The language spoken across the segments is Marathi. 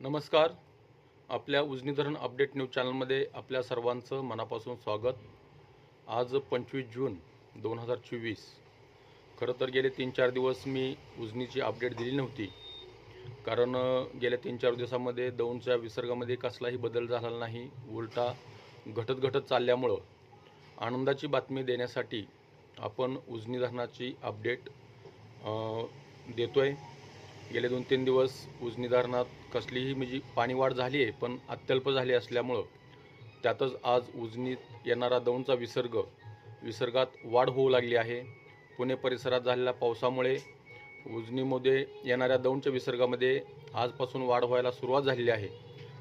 नमस्कार. आपल्या उजनी धरण अपडेट न्यूज चॅनलमध्ये आपल्या सर्वांचं मनापासून स्वागत. आज पंचवीस जून दोन हजार चोवीस. खरं तर गेले तीन चार दिवस मी उजनीची अपडेट दिली नव्हती. कारण गेल्या तीन चार दिवसामध्ये दौंडच्या विसर्गामध्ये कसलाही बदल झाला नाही उलटा घटत घटत चालल्यामुळं आनंदाची बातमी देण्यासाठी आपण उजनी धरणाची अपडेट देतो आहे गेले दोन तीन दिवस उजनी धरणात कसलीही म्हणजे पाणी वाढ झाली आहे पण अत्यल्प झाली असल्यामुळं त्यातच आज उजनीत येणारा दौंडचा विसर्ग विसर्गात वाढ होऊ लागली आहे. पुणे परिसरात झालेल्या पावसामुळे उजनीमध्ये येणाऱ्या दौंडच्या विसर्गामध्ये आजपासून वाढ व्हायला सुरुवात झालेली आहे.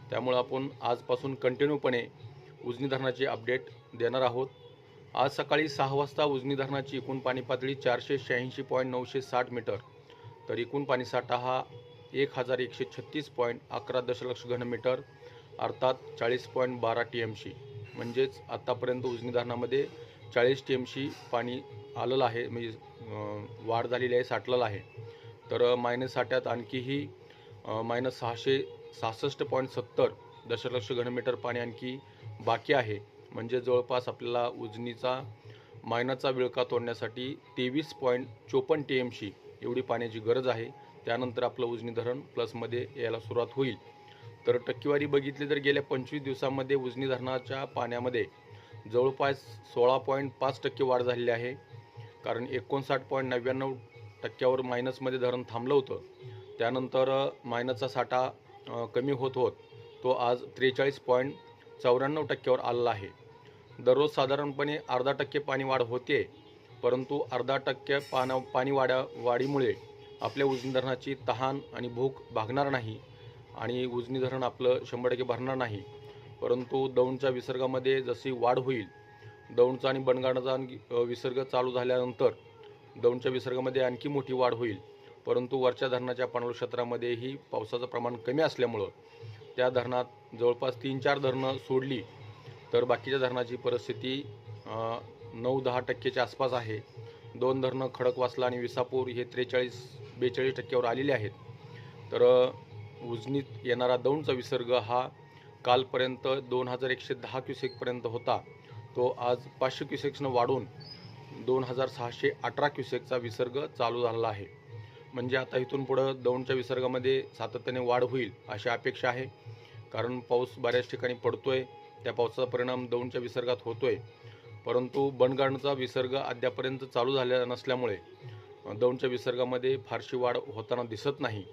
त्यामुळं आपण आजपासून कंटिन्यूपणे उजनी धरणाचे अपडेट देणार आहोत. आज सकाळी सहा वाजता उजनी धरणाची एकूण पाणी पातळी चारशे शहाऐंशी पॉईंट नऊशे साठ मीटर. तर एकूण पाणीसाठा हा एक हजार एकशे छत्तीस पॉईंट अकरा दशलक्ष घनमीटर अर्थात चाळीस पॉईंट बारा टी एम सी म्हणजेच आत्तापर्यंत उजनी धरणामध्ये चाळीस टी एम सी पाणी आलेलं आहे म्हणजे वाढ झालेली आहे साठलेलं आहे. तर मायनस साठ्यात आणखीही मायनस सहाशे सहासष्ट पॉईंट सत्तर दशलक्ष घनमीटर पाणी आणखी बाकी आहे. म्हणजे जवळपास आपल्याला उजनीचा मायनाचा विळका तोडण्यासाठी तेवीस पॉईंट चोपन्न टी एम सी एवढी पाण्याची गरज आहे. त्यानंतर आपलं उजनी धरण प्लसमध्ये यायला सुरुवात होईल. तर टक्केवारी बघितली तर गेल्या पंचवीस दिवसामध्ये उजनी धरणाच्या पाण्यामध्ये जवळपास सोळा पॉईंट पाच टक्के वाढ झालेली आहे. कारण एकोणसाठ पॉईंट नव्याण्णव टक्क्यावर मायनसमध्ये धरण थांबलं होतं. त्यानंतर मायनसचा साठा कमी होत होत तो आज त्रेचाळीस पॉईंट चौऱ्याण्णव टक्क्यावर आलेला आहे. दररोज साधारणपणे अर्धा टक्के पाणी वाढ होते. परंतु अर्धा टक्के पाना पाणी वाढ्या वाढीमुळे आपल्या उजनी धरणाची तहान आणि भूक भागणार नाही आणि उजनी धरण आपलं शंभर टक्के भरणार नाही. परंतु दौंडच्या विसर्गामध्ये जशी वाढ होईल दौंडचा आणि बनगाडाचा विसर्ग चालू झाल्यानंतर दौंडच्या विसर्गामध्ये आणखी मोठी वाढ होईल. परंतु वरच्या धरणाच्या पाणलोट क्षेत्रामध्येही पावसाचं प्रमाण कमी असल्यामुळं त्या धरणात जवळपास तीन चार धरणं सोडली तर बाकीच्या धरणाची परिस्थिती नऊ दहा टक्केच्या आसपास आहे. दोन धरणं खडकवासला आणि विसापूर हे त्रेचाळीस बेचाळीस टक्क्यावर आलेले आहेत. तर उजनीत येणारा दौंडचा विसर्ग हा कालपर्यंत दोन हजार एकशे दहा क्युसेकपर्यंत होता. तो आज पाचशे क्युसेक्सनं वाढून दोन हजार सहाशे अठरा क्युसेकचा विसर्ग चालू झालेला आहे. म्हणजे आता इथून पुढं दौंडच्या विसर्गामध्ये सातत्याने वाढ होईल अशी अपेक्षा आहे. कारण पाऊस बऱ्याच ठिकाणी पडतोय. त्या पावसाचा परिणाम दौंडच्या विसर्गात होतोय. परंतु बनगाडचा विसर्ग अद्यापर्यंत चालू झालेला नसल्यामुळे दौंडच्या विसर्गामध्ये फारशी वाढ होताना दिसत नाही.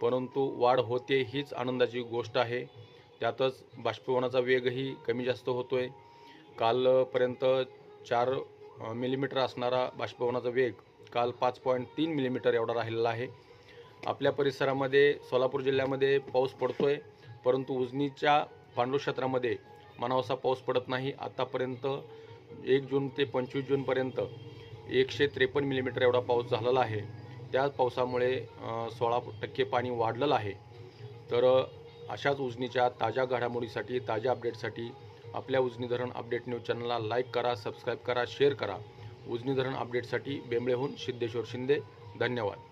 परंतु वाढ होते हीच आनंदाची गोष्ट आहे. त्यातच बाष्पीभवनाचा वेगही कमी जास्त होतो आहे कालपर्यंत चार मिलीमीटर असणारा बाष्पीभवनाचा वेग काल पाच पॉईंट तीन मिलीमीटर एवढा राहिलेला आहे. आपल्या परिसरामध्ये सोलापूर जिल्ह्यामध्ये पाऊस पडतो आहे परंतु उजनीच्या पांडू क्षेत्रामध्ये मनावसा पाऊस पडत नाही. आतापर्यंत एक जून ते पंचवीस जूनपर्यंत एकशे त्रेपन्न मिलीमीटर एवढा पाऊस झालेला आहे. त्या पावसामुळे सोळा टक्के पाणी वाढलेलं आहे. तर अशाच उजनीच्या ताज्या घडामोडीसाठी ताज्या अपडेटसाठी आपल्या उजनी धरण अपडेट न्यूज चॅनलला लाईक करा सबस्क्राईब करा शेअर करा. उजनी धरण अपडेटसाठी बेंबळेहून सिद्धेश्वर शिंदे. धन्यवाद.